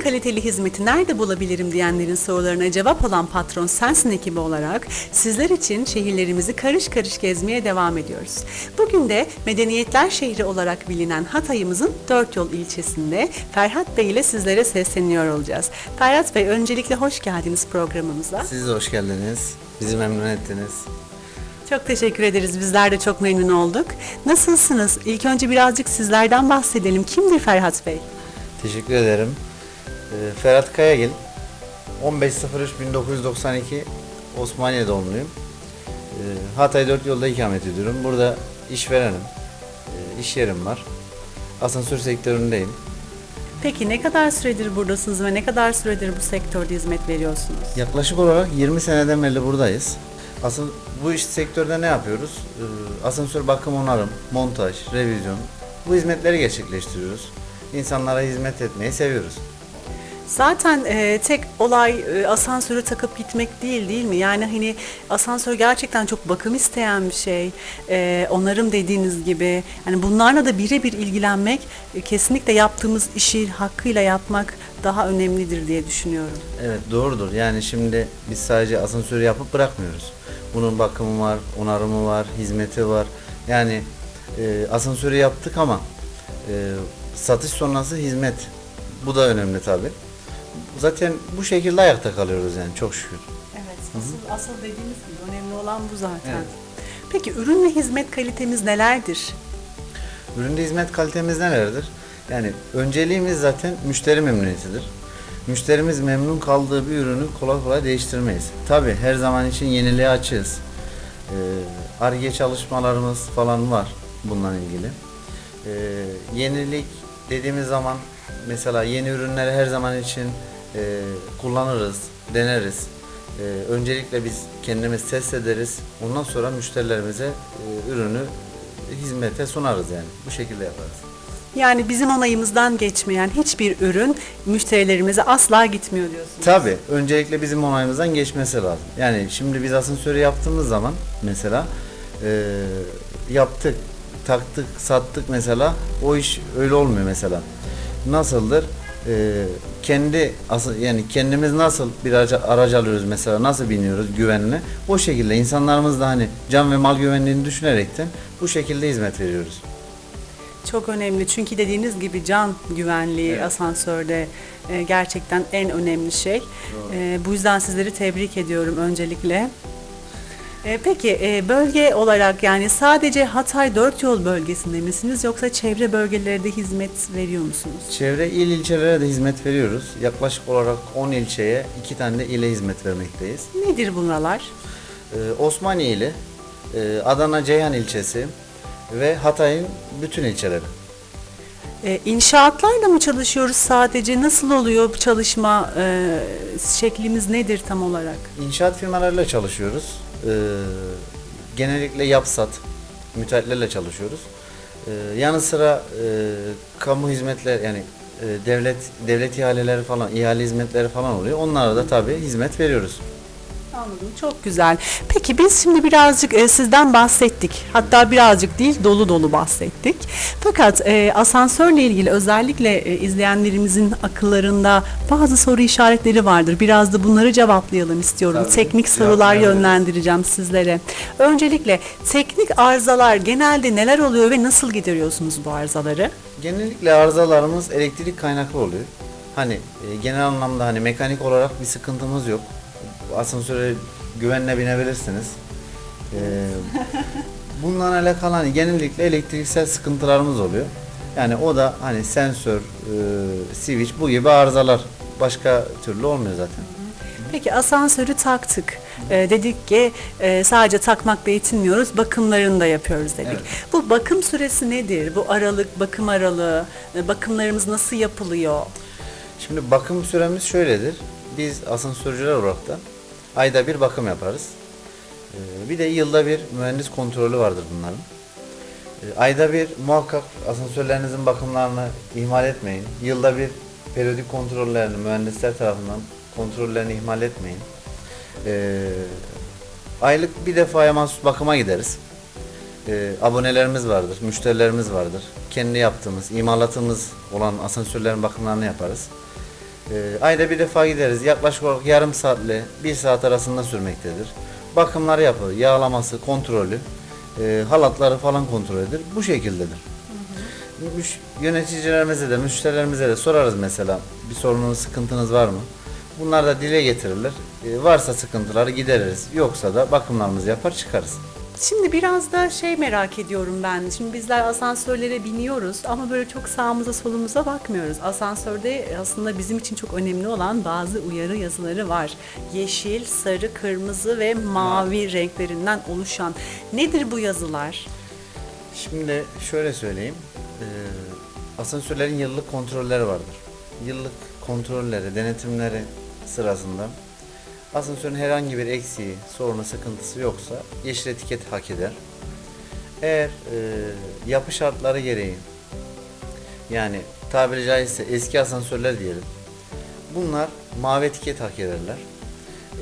kaliteli hizmeti nerede bulabilirim diyenlerin sorularına cevap olan Patron Sensin ekibi olarak sizler için şehirlerimizi karış karış gezmeye devam ediyoruz. Bugün de medeniyetler şehri olarak bilinen Hatay'ımızın Dört Yol ilçesinde Ferhat Bey ile sizlere sesleniyor olacağız. Ferhat Bey öncelikle hoş geldiniz programımıza. Siz de hoş geldiniz. Bizi memnun ettiniz. Çok teşekkür ederiz. Bizler de çok memnun olduk. Nasılsınız? İlk önce birazcık sizlerden bahsedelim. Kimdir Ferhat Bey? Teşekkür ederim. Ee, Ferhat Kayagil. 15.03.1992 Osmaniye doğumluyum. Ee, Hatay 4 yolda ikamet ediyorum. Burada işverenim. Ee, iş yerim var. Asansör sektöründeyim. Peki ne kadar süredir buradasınız ve ne kadar süredir bu sektörde hizmet veriyorsunuz? Yaklaşık olarak 20 seneden beri buradayız. Asıl bu iş sektörde ne yapıyoruz? Ee, Asansör bakım onarım, montaj, revizyon bu hizmetleri gerçekleştiriyoruz. İnsanlara hizmet etmeyi seviyoruz. Zaten e, tek olay e, asansörü takıp gitmek değil değil mi? Yani hani asansör gerçekten çok bakım isteyen bir şey. E, onarım dediğiniz gibi. Yani bunlarla da birebir ilgilenmek e, kesinlikle yaptığımız işi hakkıyla yapmak daha önemlidir diye düşünüyorum. Evet doğrudur. Yani şimdi biz sadece asansörü yapıp bırakmıyoruz. Bunun bakımı var, onarımı var, hizmeti var. Yani e, asansörü yaptık ama e, satış sonrası hizmet. Bu da önemli tabi. Zaten bu şekilde ayakta kalıyoruz yani çok şükür. Evet, asıl, asıl dediğiniz gibi önemli olan bu zaten. Evet. Peki ürün ve hizmet kalitemiz nelerdir? Üründe hizmet kalitemiz nelerdir? Yani önceliğimiz zaten müşteri memnuniyetidir. Müşterimiz memnun kaldığı bir ürünü kolay kolay değiştirmeyiz. Tabi her zaman için yeniliğe açığız. Ee, Ar-Ge çalışmalarımız falan var bununla ilgili. Ee, yenilik dediğimiz zaman mesela yeni ürünleri her zaman için e, kullanırız, deneriz. Ee, öncelikle biz kendimiz test ederiz. Ondan sonra müşterilerimize e, ürünü hizmete sunarız yani. Bu şekilde yaparız. Yani bizim onayımızdan geçmeyen hiçbir ürün müşterilerimize asla gitmiyor diyorsunuz. Tabii. Öncelikle bizim onayımızdan geçmesi lazım. Yani şimdi biz asansörü yaptığımız zaman mesela e, yaptık, taktık, sattık mesela o iş öyle olmuyor mesela. Nasıldır? E, kendi yani kendimiz nasıl bir araca, araç alıyoruz mesela nasıl biniyoruz güvenli o şekilde insanlarımız da hani can ve mal güvenliğini düşünerekten bu şekilde hizmet veriyoruz. Çok önemli çünkü dediğiniz gibi can güvenliği Evet. asansörde e, gerçekten en önemli şey. E, bu yüzden sizleri tebrik ediyorum öncelikle. E, peki e, bölge olarak yani sadece Hatay Dört Yol bölgesinde misiniz yoksa çevre bölgelere de hizmet veriyor musunuz? Çevre il ilçelere de hizmet veriyoruz. Yaklaşık olarak 10 ilçeye 2 tane de ile hizmet vermekteyiz. Nedir bunlar? Ee, Osmaniye ili, e, Adana Ceyhan ilçesi ve Hatay'ın bütün ilçeleri. E, inşaatlarla mı çalışıyoruz sadece? Nasıl oluyor bu çalışma e, şeklimiz nedir tam olarak? İnşaat firmalarıyla çalışıyoruz. Ee, genellikle yapsat, müteahhitlerle çalışıyoruz. Ee, yanı sıra e, kamu hizmetler yani e, devlet devlet ihaleleri falan, ihale hizmetleri falan oluyor. Onlara da tabii hizmet veriyoruz. Anladım. Çok güzel. Peki biz şimdi birazcık e, sizden bahsettik. Hatta birazcık değil dolu dolu bahsettik. Fakat e, asansörle ilgili özellikle e, izleyenlerimizin akıllarında bazı soru işaretleri vardır. Biraz da bunları cevaplayalım istiyorum. Tabii, Teknik sorular cevaplayabiliriz. yönlendireceğim sizlere. Öncelikle teknik arızalar genelde neler oluyor ve nasıl gideriyorsunuz bu arızaları? Genellikle arızalarımız elektrik kaynaklı oluyor. Hani e, genel anlamda hani mekanik olarak bir sıkıntımız yok. Asansöre güvenle binebilirsiniz. E, bununla alakalı hani genellikle elektriksel sıkıntılarımız oluyor. Yani o da hani sensör, e, switch bu gibi arızalar başka türlü olmuyor zaten. Peki asansörü taktık. Ee, dedik ki e, sadece takmakla yetinmiyoruz, bakımlarını da yapıyoruz dedik. Evet. Bu bakım süresi nedir? Bu aralık, bakım aralığı, e, bakımlarımız nasıl yapılıyor? Şimdi bakım süremiz şöyledir. Biz asansörcüler olarak da ayda bir bakım yaparız. Ee, Bir de yılda bir mühendis kontrolü vardır bunların. Ee, Ayda bir muhakkak asansörlerinizin bakımlarını ihmal etmeyin. Yılda bir periyodik kontrollerini mühendisler tarafından kontrollerini ihmal etmeyin. Ee, aylık bir defaya mahsus bakıma gideriz. Abonelerimiz vardır, müşterilerimiz vardır. Kendi yaptığımız, imalatımız olan asansörlerin bakımlarını yaparız. Ee, ayda bir defa gideriz. Yaklaşık olarak yarım saatle bir saat arasında sürmektedir. Bakımları yapılır. Yağlaması, kontrolü, e, halatları falan kontrol edilir. Bu şekildedir. Müş- Yöneticilerimize de, müşterilerimize de sorarız mesela bir sorununuz, sıkıntınız var mı? Bunlar da dile getirilir. E, varsa sıkıntıları gideririz. Yoksa da bakımlarımızı yapar çıkarız. Şimdi biraz da şey merak ediyorum ben. Şimdi bizler asansörlere biniyoruz ama böyle çok sağımıza solumuza bakmıyoruz. Asansörde aslında bizim için çok önemli olan bazı uyarı yazıları var. Yeşil, sarı, kırmızı ve mavi renklerinden oluşan. Nedir bu yazılar? Şimdi şöyle söyleyeyim. Ee, asansörlerin yıllık kontrolleri vardır. Yıllık kontrolleri, denetimleri sırasında asansörün herhangi bir eksiği, sorunu, sıkıntısı yoksa yeşil etiket hak eder. Eğer e, yapı şartları gereği yani tabiri caizse eski asansörler diyelim. Bunlar mavi etiket hak ederler.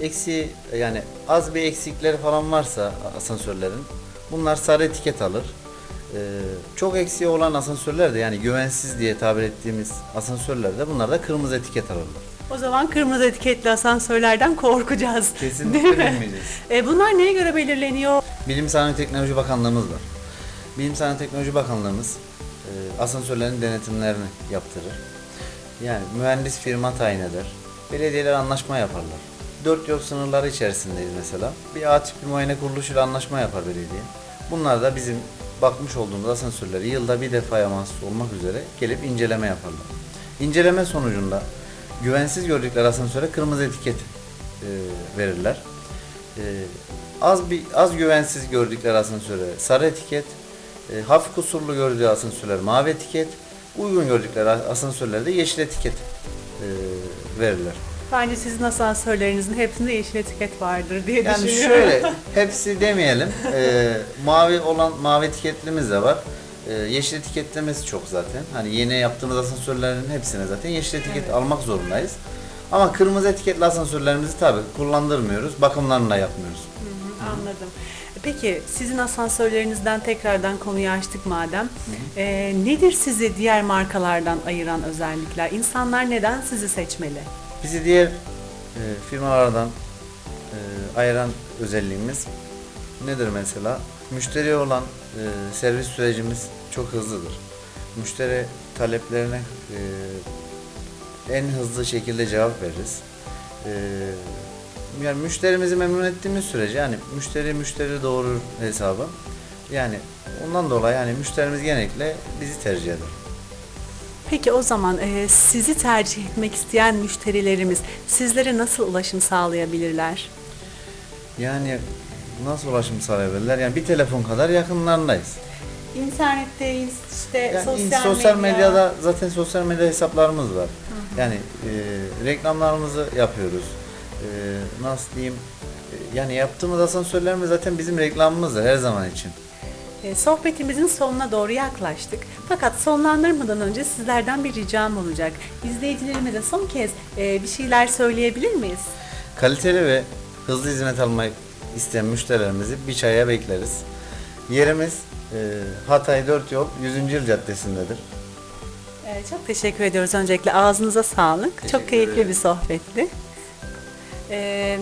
Eksi yani az bir eksikleri falan varsa asansörlerin bunlar sarı etiket alır. Ee, çok eksiği olan asansörler de yani güvensiz diye tabir ettiğimiz asansörler de bunlar da kırmızı etiket alırlar. O zaman kırmızı etiketli asansörlerden korkacağız. Kesinlikle Değil mi? bilmeyeceğiz. E, bunlar neye göre belirleniyor? Bilim Sanayi Teknoloji Bakanlığımız var. Bilim Sanayi Teknoloji Bakanlığımız e, asansörlerin denetimlerini yaptırır. Yani mühendis firma tayin eder. Belediyeler anlaşma yaparlar. Dört yol sınırları içerisindeyiz mesela. Bir A tipi muayene kuruluşuyla anlaşma yapar belediye. Bunlar da bizim bakmış olduğumuz asansörleri yılda bir defaya mahsus olmak üzere gelip inceleme yaparlar. İnceleme sonucunda güvensiz gördükleri asansöre kırmızı etiket e, verirler. Ee, az bir az güvensiz gördükleri asansöre sarı etiket, e, hafif kusurlu gördüğü asansörler mavi etiket, uygun gördükleri asansörlerde yeşil etiket e, verirler. Bence sizin asansörlerinizin hepsinde yeşil etiket vardır diye Yani düşünüyorum. şöyle hepsi demeyelim. e, mavi olan mavi etiketlimiz de var. E, yeşil etiketlemesi çok zaten. Hani yeni yaptığımız asansörlerin hepsine zaten yeşil etiket Evet. almak zorundayız. Ama kırmızı etiketli asansörlerimizi tabii kullandırmıyoruz. Bakımlarını da yapmıyoruz. Hı hı, Anladım. Peki sizin asansörlerinizden tekrardan konuyu açtık madem. Ee, nedir sizi diğer markalardan ayıran özellikler? İnsanlar neden sizi seçmeli? Bizi diğer e, firmalardan e, ayıran özelliğimiz nedir mesela? Müşteriye olan e, servis sürecimiz çok hızlıdır. Müşteri taleplerine e, en hızlı şekilde cevap veririz. E, yani müşterimizi memnun ettiğimiz sürece yani müşteri müşteri doğurur hesabı. Yani ondan dolayı yani müşterimiz genellikle bizi tercih eder. Peki o zaman e, sizi tercih etmek isteyen müşterilerimiz sizlere nasıl ulaşım sağlayabilirler? Yani nasıl ulaşım sağlayabilirler? Yani bir telefon kadar yakınlarındayız. İnternette, işte Yani sosyal, sosyal, medya. medyada zaten sosyal medya hesaplarımız var. Yani e, reklamlarımızı yapıyoruz. E, nasıl diyeyim? E, yani yaptığımız asansörlerimiz zaten bizim reklamımızdır her zaman için. E, Sohbetimizin sonuna doğru yaklaştık. Fakat sonlandırmadan önce sizlerden bir ricam olacak. İzleyicilerimize son kez e, bir şeyler söyleyebilir miyiz? Kaliteli ve hızlı hizmet almayı isteyen müşterilerimizi bir çaya bekleriz. Yerimiz e, Hatay 4 Yol 100. Yıl Caddesi'ndedir. E, çok teşekkür ediyoruz öncelikle. Ağzınıza sağlık. Teşekkür çok keyifli ederim. bir sohbetti. E,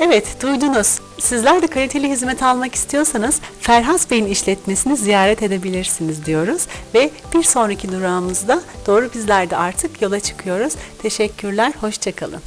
evet, duydunuz. Sizler de kaliteli hizmet almak istiyorsanız Ferhas Bey'in işletmesini ziyaret edebilirsiniz diyoruz. Ve bir sonraki durağımızda doğru bizler de artık yola çıkıyoruz. Teşekkürler, hoşçakalın.